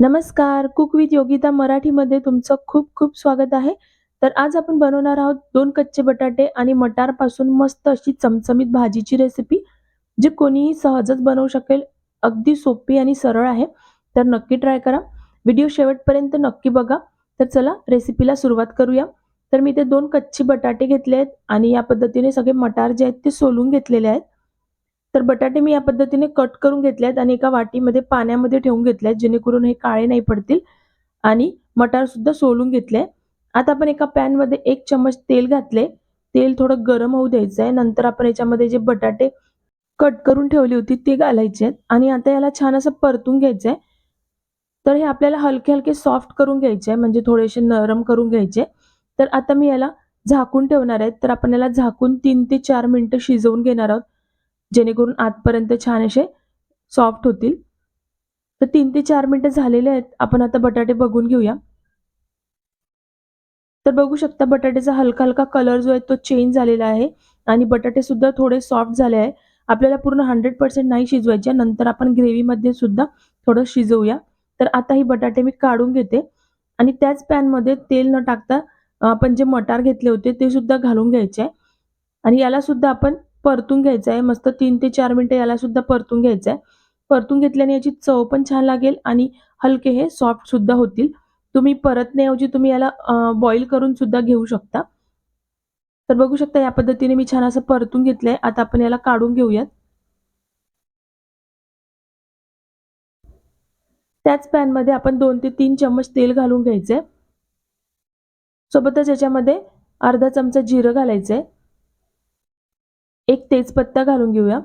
नमस्कार. Cook with Yogita मराठीमध्ये तुमचं खूप खूप स्वागत आहे. तर आज आपण बनवणार आहोत दोन कच्चे बटाटे आणि मटारपासून मस्त अशी चमचमीत भाजीची रेसिपी जी कोणीही सहजच बनवू शकेल. अगदी सोपी आणि सरळ आहे. तर नक्की ट्राय करा. व्हिडिओ शेवटपर्यंत नक्की बघा. तर चला रेसिपीला सुरुवात करूया. तर मी ते दोन कच्चे बटाटे घेतले आहेत आणि या पद्धतीने सगळे मटार जे आहेत ते सोलून घेतलेले आहेत. तर बटाटे मी या पद्धतीने कट करून घेतले आहेत आणि एका वाटीमध्ये पाण्यामध्ये ठेवून घेतले आहेत जेणेकरून हे काळे नाही पडतील. आणि मटार सुद्धा सोलून घेतले. आता आपण एका पॅनमध्ये एक चमच तेल घातले. तेल थोडं गरम होऊ द्यायचं आहे नंतर आपण याच्यामध्ये जे बटाटे कट करून ठेवली होती ते घालायचे आहेत. आणि आता याला छान असं परतून घ्यायचं आहे तर हे आपल्याला हलके हलके सॉफ्ट करून घ्यायचे आहे म्हणजे थोडेसे नरम करून घ्यायचे. तर आता मी याला झाकून ठेवणार आहे. तर आपण याला झाकून तीन ते चार मिनिटं शिजवून घेणार आहोत. जेणेकरून आतपर्यंत छान असे सॉफ्ट होतील. तर तीन ते चार मिनटं झालेले आहेत. आपण आता बटाटे बघून घेऊया. तर बघू शकता बटाट्याचा हलका हलका कलर जो आहे तो चेंज झालेला आहे. आणि बटाटे सुद्धा थोडे सॉफ्ट झाले आहे. आपल्याला पूर्ण हंड्रेड पर्सेंट नाही शिजवायचे नंतर आपण ग्रेव्हीमध्ये सुद्धा थोडं शिजवूया. तर आता ही बटाटे मी काढून घेते. आणि त्याच पॅनमध्ये तेल न टाकता आपण जे मटार घेतले होते ते सुद्धा घालून घ्यायचे आणि याला सुद्धा आपण परतून घ्यायचं आहे मस्त तीन ते चार मिनिटं याला सुद्धा परतून घ्यायचं आहे परतून घेतल्याने याची चव पण छान लागेल आणि हलके हे सॉफ्ट सुद्धा होतील. तुम्ही परतण्याऐवजी तुम्ही याला बॉईल करून सुद्धा घेऊ शकता. तर बघू शकता या पद्धतीने मी छान असं परतून घेतलंय. आता आपण याला काढून घेऊयात. त्याच पॅनमध्ये आपण दोन ते तीन चम्मच तेल घालून घ्यायचंय. सोबतच याच्यामध्ये अर्धा चमचा जिरं घालायचंय. एक तेजपत्ता घालून घेऊया.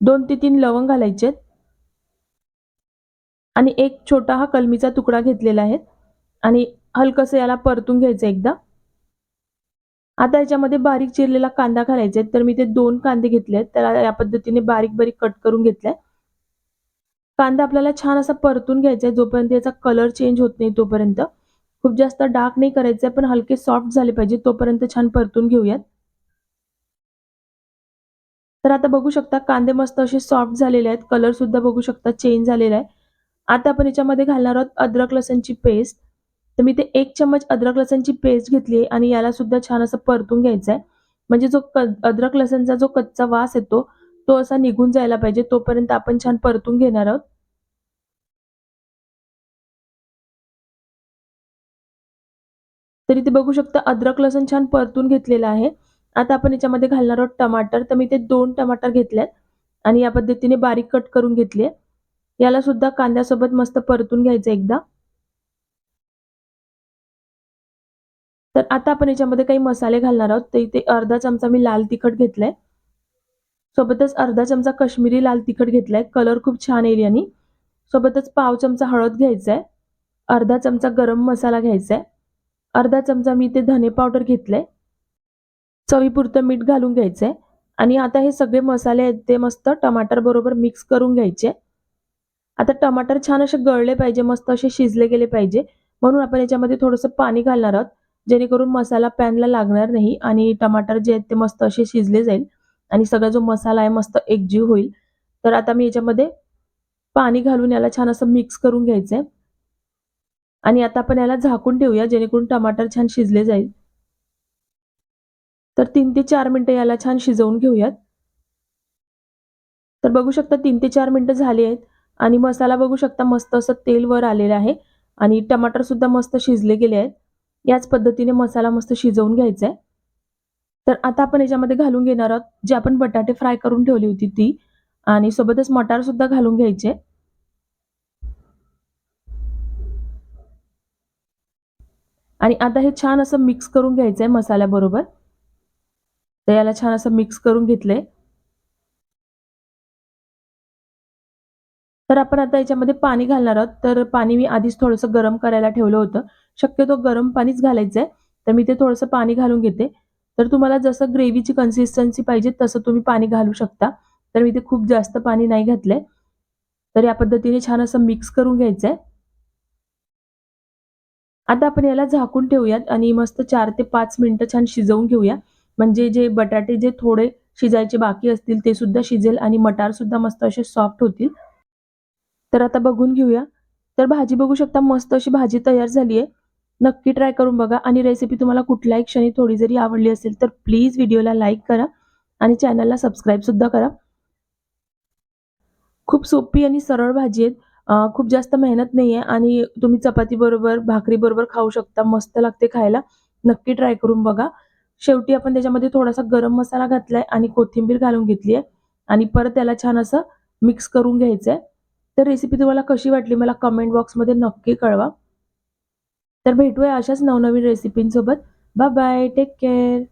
दोन ते तीन लवंग घालायचे आणि एक छोटा हा कलमीचा तुकडा घेतलेला आहे. आणि हलकसं याला परतून घ्यायचं एकदा. आता याच्यामध्ये बारीक चिरलेला कांदा घालायचा तर मी ते दोन कांदे घेतले आहेत. त्याला या पद्धतीने बारीक बारीक कट करून घेतलाय. कांदा आपल्याला छान असा परतून घ्यायचा आहे. जोपर्यंत याचा कलर चेंज होत नाही तोपर्यंत. खूप जास्त डार्क नाही करायचं पण हलके सॉफ्ट झाले पाहिजे. तोपर्यंत छान परतून घेऊयात. तर आता बघू शकता कांदे मस्त असे सॉफ्ट झालेले आहेत. कलर सुद्धा बघू शकता चेंज झालेला आहे. आता आपण याच्यामध्ये घालणार आहोत अद्रक लसणची पेस्ट तर मी ते एक चम्मच अद्रक लसणची पेस्ट घेतली आहे आणि याला सुद्धा छान असं परतून घ्यायचं आहे. म्हणजे जो अद्रक लसणचा जो कच्चा वास येतो तो असा निघून जायला पाहिजे. तोपर्यंत आपण छान परतून घेणार आहोत. तरी ते बघू शकता अद्रक लसण छान परतून घेतलेलं आहे. आता आपण याच्यामध्ये घालणार आहोत टमाटर. तर मी ते दोन टमाटर घेतलेत आणि या पद्धतीने बारीक कट करून घेतले याला सुद्धा कांद्यासोबत मस्त परतून घ्यायचं एकदा. तर आता आपण याच्यामध्ये काही मसाले घालणार आहोत. तर इथे अर्धा चमचा मी लाल तिखट घेतलाय. सोबतच अर्धा चमचा कश्मीरी लाल तिखट घेतलाय. कलर खूप छान येईल यांनी. सोबतच पाव चमचा हळद घ्यायचा आहे अर्धा चमचा गरम मसाला घ्यायचा आहे अर्धा चमचा मी ते धने पावडर घेतलंय. चवीपुरतं मीठ घालून घ्यायचंय. आणि आता हे सगळे मसाले आहेत ते मस्त टमाटर बरोबर मिक्स करून घ्यायचे. आता टमाटर छान असे गळले पाहिजे मस्त असे शिजले गेले पाहिजे. म्हणून आपण याच्यामध्ये थोडंसं पाणी घालणार आहोत जेणेकरून मसाला पॅनला लागणार नाही आणि टमाटर जे आहेत ते मस्त असे शिजले जाईल. आणि सगळा जो मसाला आहे मस्त एकजीव होईल. तर आता मी याच्यामध्ये पाणी घालून याला छान असं मिक्स करून घ्यायचंय. आणि आता आपण याला झाकून ठेवूया जेणेकरून टमाटर छान शिजले जाईल. तर तीन ते चार मिनटं याला छान शिजवून घेऊयात. तर बघू शकता तीन ते चार मिनटं झाली आहेत आणि मसाला बघू शकता मस्त असं तेल वर आलेलं आहे आणि टमाटर सुद्धा मस्त शिजले गेले आहेत. याच पद्धतीने मसाला मस्त शिजवून घ्यायचा आहे तर आता आपण याच्यामध्ये घालून घेणार आहोत जे आपण बटाटे फ्राय करून ठेवली होती ती आणि सोबतच मटार सुद्धा घालून घ्यायचे. आणि आता हे छान असं मिक्स करून घ्यायचं आहे मसाल्याबरोबर. तर याला छान असं मिक्स करून घेतले. तर आपण आता याच्यामध्ये पाणी घालणार आहोत. तर पाणी मी आधीच थोडंसं गरम करायला ठेवलं होतं. शक्यतो गरम पाणीच घालायचंय. तर मी ते थोडंसं पाणी घालून घेते. तर तुम्हाला जसं ग्रेव्हीची कन्सिस्टन्सी पाहिजे तसं तुम्ही पाणी घालू शकता. तर मी ते खूप जास्त पाणी नाही घातलंय. तर या पद्धतीने छान असं मिक्स करून घ्यायचंय. आता आपण याला झाकून ठेवूयात आणि मस्त चार ते पाच मिनिटं छान शिजवून घेऊया. म्हणजे जे बटाटे जे थोडे शिजायचे बाकी असतील ते सुद्धा शिजेल आणि मटार सुद्धा मस्त असे सॉफ्ट होतील. तर आता बघून घेऊया. तर भाजी बघू शकता मस्त अशी भाजी तयार झाली आहे नक्की ट्राय करून बघा आणि रेसिपी तुम्हाला कुठल्याही क्षणी थोडी जरी आवडली असेल तर प्लीज व्हिडिओला लाईक करा आणि चॅनलला सबस्क्राईब सुद्धा करा. खूप सोपी आणि सरळ भाजी आहेत. खूप जास्त मेहनत नाही आहे आणि तुम्ही चपाती बरोबर भाकरी बरोबर खाऊ शकता मस्त लागते खायला. नक्की ट्राय करून बघा. शेवटी आपण त्याच्यामध्ये थोडासा गरम मसाला घातलाय आणि कोथिंबीर घालून घेतली आहे. आणि परत त्याला छान असं मिक्स करून घ्यायचं आहे तर रेसिपी तुम्हाला कशी वाटली मला कमेंट बॉक्समध्ये नक्की कळवा. तर भेटूया अशाच नवनवीन रेसिपींसोबत बाय बाय टेक केअर